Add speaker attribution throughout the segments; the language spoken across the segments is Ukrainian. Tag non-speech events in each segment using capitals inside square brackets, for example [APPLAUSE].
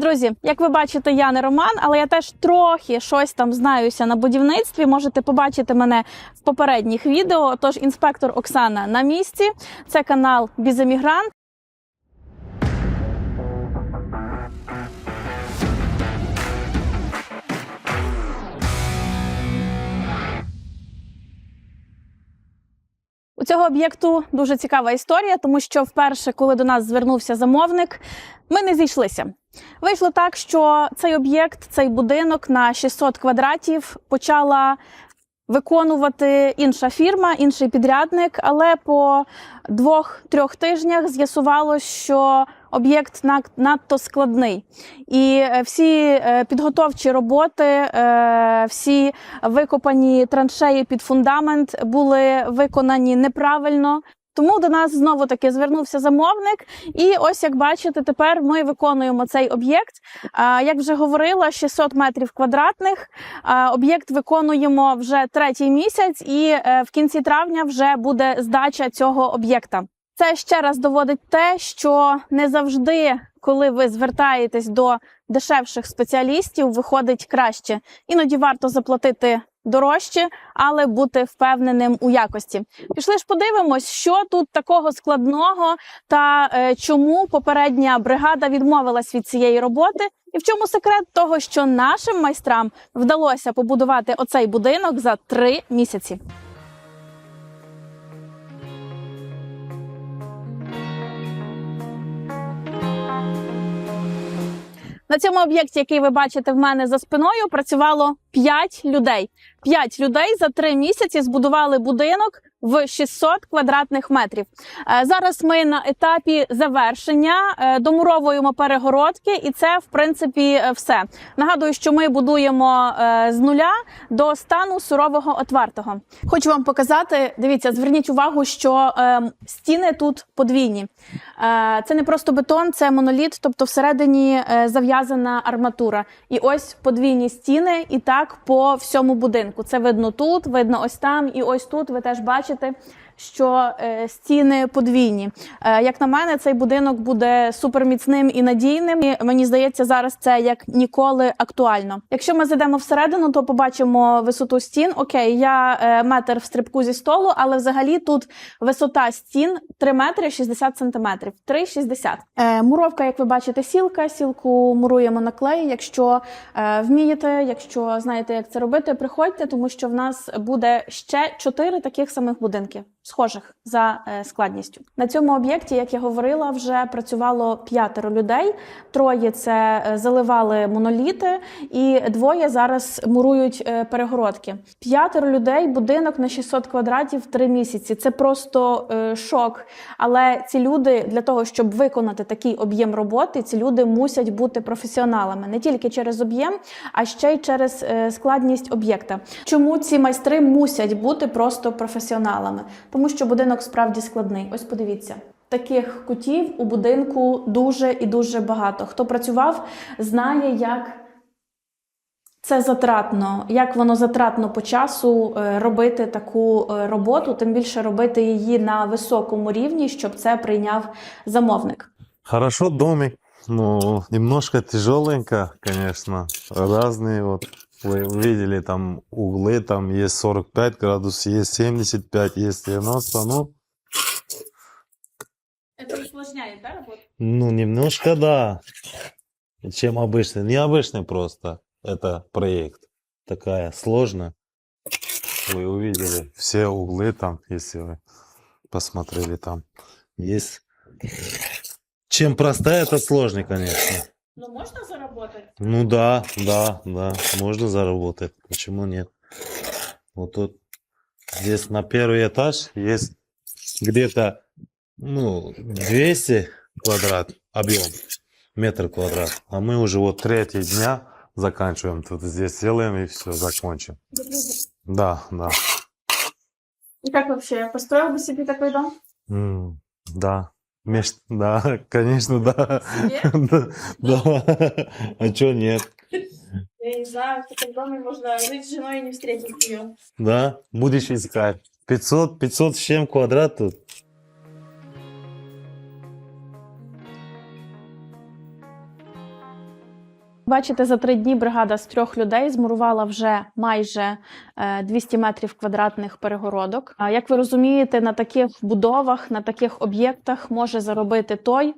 Speaker 1: друзі! Як ви бачите, я не Роман, але я теж трохи щось там знаюся на будівництві. Можете побачити мене в попередніх відео. Тож інспектор Оксана на місці. Це канал Біземігрант. У цього об'єкту дуже цікава історія, тому що вперше, коли до нас звернувся замовник, ми не зійшлися. Вийшло так, що цей об'єкт, цей будинок на 600 квадратів почала виконувати інша фірма, інший підрядник, але по двох-трьох тижнях з'ясувалось, що об'єкт надто складний. І е, всі е, підготовчі роботи, е, всі викопані траншеї під фундамент були виконані неправильно. Тому до нас знову таки звернувся замовник, і ось як бачите, тепер ми виконуємо цей об'єкт. Як вже говорила, 600 метрів квадратних. Об'єкт виконуємо вже третій місяць, і е, в кінці травня вже буде здача цього об'єкта. Це ще раз доводить те, що не завжди, коли ви звертаєтесь до дешевших спеціалістів, виходить краще. Іноді варто заплатити дорожче, але бути впевненим у якості. Пішли ж подивимось, що тут такого складного та е, чому попередня бригада відмовилась від цієї роботи. І в чому секрет того, що нашим майстрам вдалося побудувати оцей будинок за три місяці. На цьому об'єкті, який ви бачите в мене за спиною, працювало 5 людей. 5 людей за 3 місяці збудували будинок в 600 квадратних метрів. Е, Зараз ми на етапі завершення е, домуровуємо перегородки, і це в принципі е, все. Нагадую, що ми будуємо з нуля до стану сурового отвертого. Хочу вам показати. Дивіться, зверніть увагу, що стіни тут подвійні. Це не просто бетон, це моноліт, тобто всередині зав'язана арматура. І ось подвійні стіни, і так по всьому будинку. Це видно тут, видно ось там, і ось тут. Ви теж бачите, побачити що е, стіни подвійні. Е, Як на мене, цей будинок буде суперміцним і надійним. І мені здається, зараз це як ніколи актуально. Якщо ми зайдемо всередину, то побачимо висоту стін. Окей, я е, метр в стрибку зі столу, але взагалі тут висота стін 3 метри 60 сантиметрів. 3,60. Е, муровка, як ви бачите, сілка. Сілку муруємо на клей. Якщо вмієте, якщо знаєте, як це робити, приходьте, тому що в нас буде ще 4 таких самих будинки. Схожих за е, складністю на цьому об'єкті, як я говорила, вже працювало п'ятеро людей. Троє це е, заливали моноліти, і двоє зараз мурують е, перегородки. П'ятеро людей, будинок на 600 квадратів три місяці. Це просто шок. Але ці люди для того, щоб виконати такий об'єм роботи, ці люди мусять бути професіоналами не тільки через об'єм, а ще й через складність об'єкта. Чому ці майстри мусять бути просто професіоналами? Тому що будинок справді складний. Ось подивіться. Таких кутів у будинку дуже і дуже багато. Хто працював, знає, як це затратно, як воно затратно по часу е, робити таку е, роботу, тим більше робити її на високому рівні, щоб це прийняв замовник.
Speaker 2: Хорошо домик, но немножко тяжеленько, конечно. Разные вот. Вы видели там углы, там есть 45 градусов, есть 75, есть 90. Ну,
Speaker 1: Це усложняє, да, роботу?
Speaker 2: ну немножко да. Чем обычный. Необычный просто это проект. Такая сложная. Вы увидели все углы там, если вы посмотрели там. Есть. Чем простая, это сложный, конечно.
Speaker 1: Ну можна заробити?
Speaker 2: Ну да, да, да, можно заработать. Почему нет? Вот тут здесь на первый этаж есть где-то ну 200 квадрат объем, метр квадрат. А мы уже вот третий дня заканчиваем. Тут здесь делаем и все, закончим. Да, да.
Speaker 1: І як вообще? Построїв би собі такий дом?
Speaker 2: М, да. Меч... Да, конечно, да. [LAUGHS] Да, да. А чё нет?
Speaker 1: Я не знаю, в таком доме можно жить с женой и не встретить ее.
Speaker 2: Да, будешь искать. 500, 500 с чем квадрат тут?
Speaker 1: Бачите, за три дні бригада з трьох людей змурувала вже майже е, 200 метрів квадратних перегородок. А як ви розумієте, на таких будовах, на таких об'єктах може заробити той,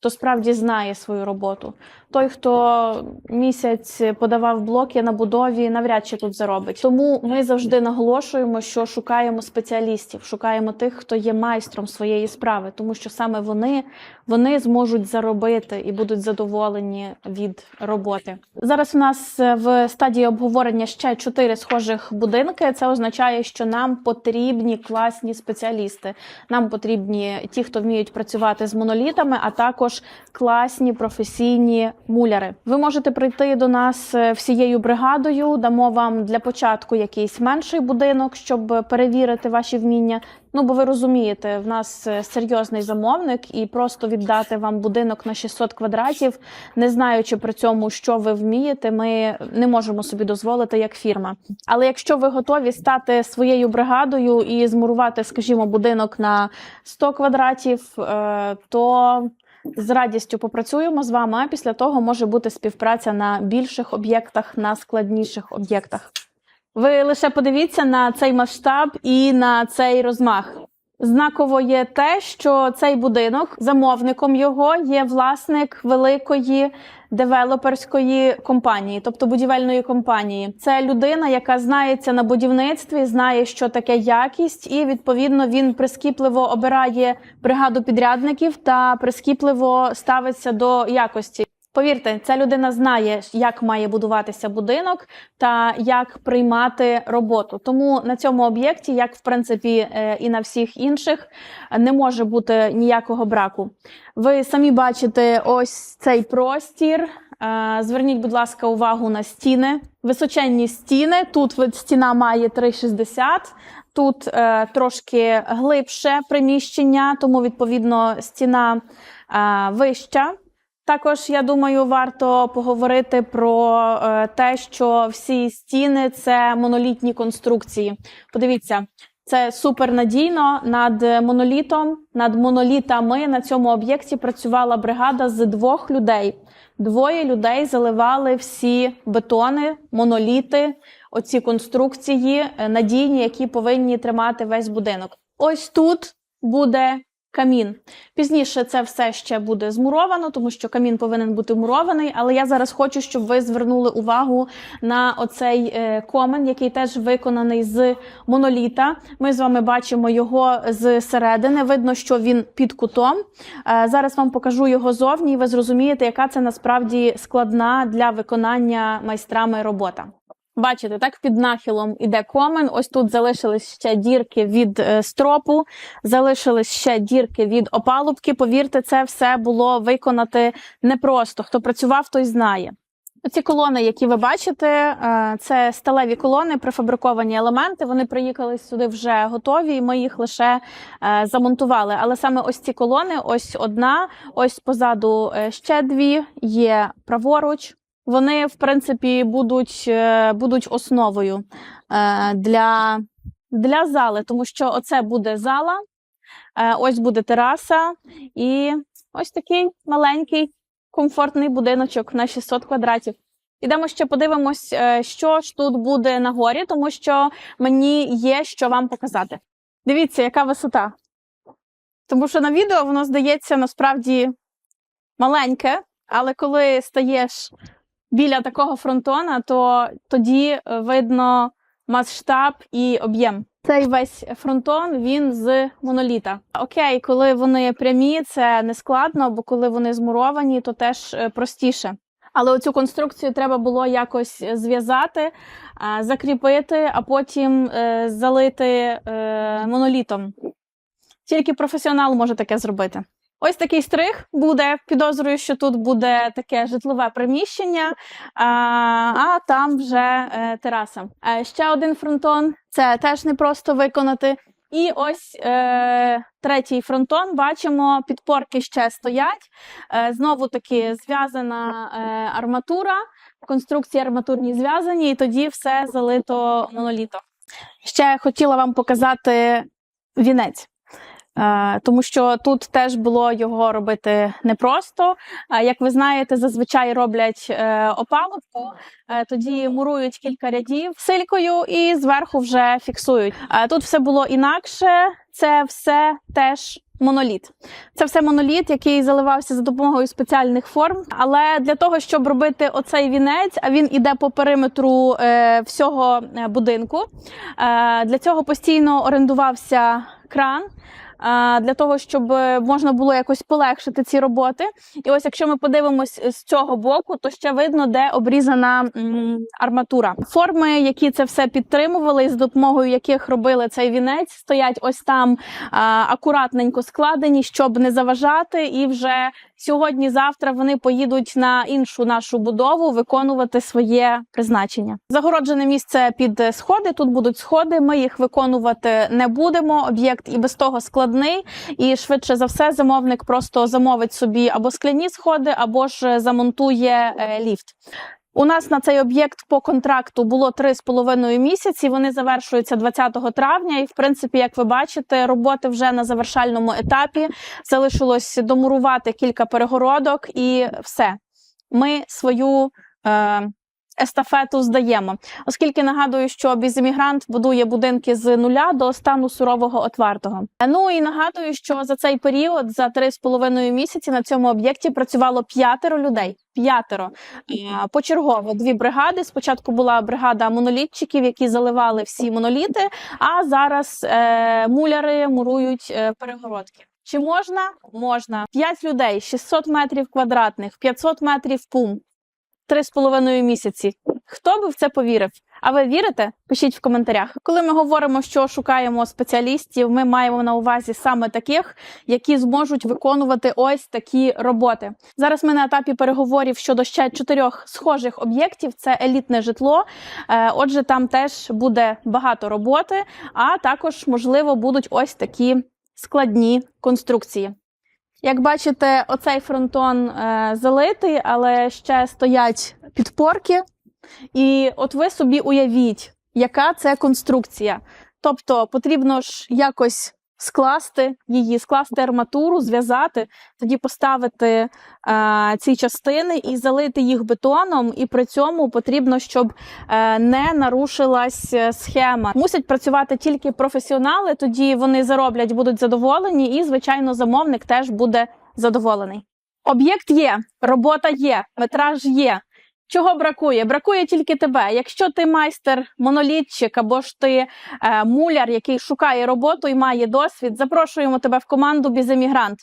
Speaker 1: хто справді знає свою роботу. Той, хто місяць подавав блоки на будові, навряд чи тут заробить. Тому ми завжди наголошуємо, що шукаємо спеціалістів, шукаємо тих, хто є майстром своєї справи, тому що саме вони, вони зможуть заробити і будуть задоволені від роботи. Зараз у нас е, в стадії обговорення ще чотири схожих будинки. Це означає, що нам потрібні класні спеціалісти. Нам потрібні ті, хто вміють працювати з монолітами, а також класні професійні муляри. Ви можете прийти до нас е, всією бригадою. Дамо вам для початку якийсь менший будинок, щоб перевірити ваші вміння. Ну, бо ви розумієте, в нас е, серйозний замовник, і просто віддати вам будинок на 600 квадратів, не знаючи при цьому, що ви вмієте, ми не можемо собі дозволити як фірма. Але якщо ви готові стати своєю бригадою і змурувати, скажімо, будинок на 100 квадратів, е, то з радістю попрацюємо з вами. А після того може бути співпраця на більших об'єктах, на складніших об'єктах. Ви лише подивіться на цей масштаб і на цей розмах. Знаково є те, що цей будинок замовником його є власник великої девелоперської компанії, тобто будівельної компанії. Це людина, яка знається на будівництві, знає, що таке якість, і відповідно він прискіпливо обирає бригаду підрядників та прискіпливо ставиться до якості. Повірте, ця людина знає, як має будуватися будинок та як приймати роботу. Тому на цьому об'єкті, як в принципі е, і на всіх інших, не може бути ніякого браку. Ви самі бачите ось цей простір. Е, Зверніть, будь ласка, увагу на стіни. Височенні стіни. Тут стіна має 3,60, тут е, трошки глибше приміщення, тому відповідно стіна вища. Також я думаю, варто поговорити про е, те, що всі стіни це монолітні конструкції. Подивіться, це супернадійно над монолітом, над монолітами на цьому об'єкті працювала бригада з двох людей. Двоє людей заливали всі бетони, моноліти, оці конструкції е, надійні, які повинні тримати весь будинок. Ось тут буде камін. Пізніше це все ще буде змуровано, тому що камін повинен бути мурований. Але я зараз хочу, щоб ви звернули увагу на оцей е, комен, який теж виконаний з моноліта. Ми з вами бачимо його з середини. Видно, що він під кутом. Е, Зараз вам покажу його зовні, і ви зрозумієте, яка це насправді складна для виконання майстрами робота. Бачите, так під нахилом іде комен. Ось тут залишились ще дірки від е, стропу, залишились ще дірки від опалубки. Повірте, це все було виконати непросто. Хто працював, той знає. Ці колони, які ви бачите, е, це сталеві колони, префабриковані елементи. Вони приїхали сюди вже готові, і ми їх лише е, замонтували. Але саме ось ці колони, ось одна, ось позаду ще дві, є праворуч. Вони, в принципі, будуть, е, будуть основою е, для, для зали, тому що оце буде зала, е, ось буде тераса, і ось такий маленький комфортний будиночок на 600 квадратів. Ідемо ще подивимось, що ж тут буде на горі, тому що мені є що вам показати. Дивіться, яка висота. Тому що на відео воно здається насправді маленьке, але коли стаєш біля такого фронтона, то тоді е, видно масштаб і об'єм. Цей весь фронтон він з моноліта. Окей, коли вони прямі, це не складно, бо коли вони змуровані, то теж е, простіше. Але оцю конструкцію треба було якось зв'язати, е, закріпити, а потім залити монолітом. Тільки професіонал може таке зробити. Ось такий стриг буде. Підозрюю, що тут буде таке житлове приміщення, а, там вже е, тераса. Е, ще один фронтон. Це теж непросто виконати. І ось е, третій фронтон. Бачимо, підпорки ще стоять. Е, знову таки зв'язана е, арматура, конструкції арматурні зв'язані, і тоді все залито монолітом. Ще хотіла вам показати вінець. Е, Тому що тут теж було його робити непросто. Як ви знаєте, зазвичай роблять е, опалубку, е, тоді мурують кілька рядів силькою і зверху вже фіксують. Тут все було інакше. Це все теж моноліт. Це все моноліт, який заливався за допомогою спеціальних форм. Але для того, щоб робити оцей вінець, а він іде по периметру е, всього будинку. Е, для цього постійно орендувався кран. Е, Для того щоб е, можна було якось полегшити ці роботи, і ось якщо ми подивимось з цього боку, то ще видно, де обрізана арматура. Форми, які це все підтримували, і з допомогою яких робили цей вінець, стоять ось там акуратненько складені, щоб не заважати. І вже сьогодні-завтра вони поїдуть на іншу нашу будову виконувати своє призначення. Загороджене місце під сходи. Тут будуть сходи. Ми їх виконувати не будемо. Об'єкт і без того складний, і швидше за все, замовник просто замовить собі або скляні сходи, або ж замонтує е, ліфт. У нас на цей об'єкт по контракту було 3,5 місяці. Вони завершуються 20 травня. І, в принципі, як ви бачите, роботи вже на завершальному етапі. Залишилось домурувати кілька перегородок, і все. Ми свою е, естафету здаємо. Оскільки нагадую, що біземігрант будує будинки з нуля до стану сурового отвартого. Ну і нагадую, що за цей період, за 3,5 місяці, на цьому об'єкті працювало п'ятеро людей. П'ятеро почергово дві бригади. Спочатку була бригада монолітчиків, які заливали всі моноліти. А зараз е, муляри мурують е, перегородки. Чи можна? Можна. П'ять людей, 600 метрів квадратних, 500 метрів пум, три з половиною місяці. Хто би в це повірив? А ви вірите? Пишіть в коментарях. Коли ми говоримо, що шукаємо спеціалістів, ми маємо на увазі саме таких, які зможуть виконувати ось такі роботи. Зараз ми на етапі переговорів щодо ще чотирьох схожих об'єктів. Це елітне житло. Е, Отже, там теж буде багато роботи, а також, можливо, будуть ось такі складні конструкції. Як бачите, оцей фронтон е, залитий, але ще стоять підпорки. І от ви собі уявіть, яка це конструкція. Тобто потрібно ж якось скласти її, скласти арматуру, зв'язати, тоді поставити е, ці частини і залити їх бетоном. І при цьому потрібно, щоб е, не нарушилась е, схема. Мусять працювати тільки професіонали, тоді вони зароблять, будуть задоволені, і, звичайно, замовник теж буде задоволений. Об'єкт є, робота є, метраж є. Чого бракує? Бракує тільки тебе. Якщо ти майстер монолітчик або ж ти е, муляр, який шукає роботу і має досвід, запрошуємо тебе в команду Біземігрант.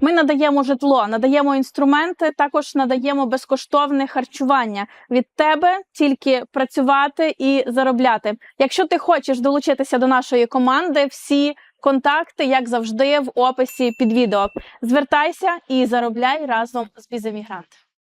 Speaker 1: Ми надаємо житло, надаємо інструменти, також надаємо безкоштовне харчування. Від тебе тільки працювати і заробляти. Якщо ти хочеш долучитися до нашої команди, всі контакти, як завжди, в описі під відео. Звертайся і заробляй разом з Біземігрант.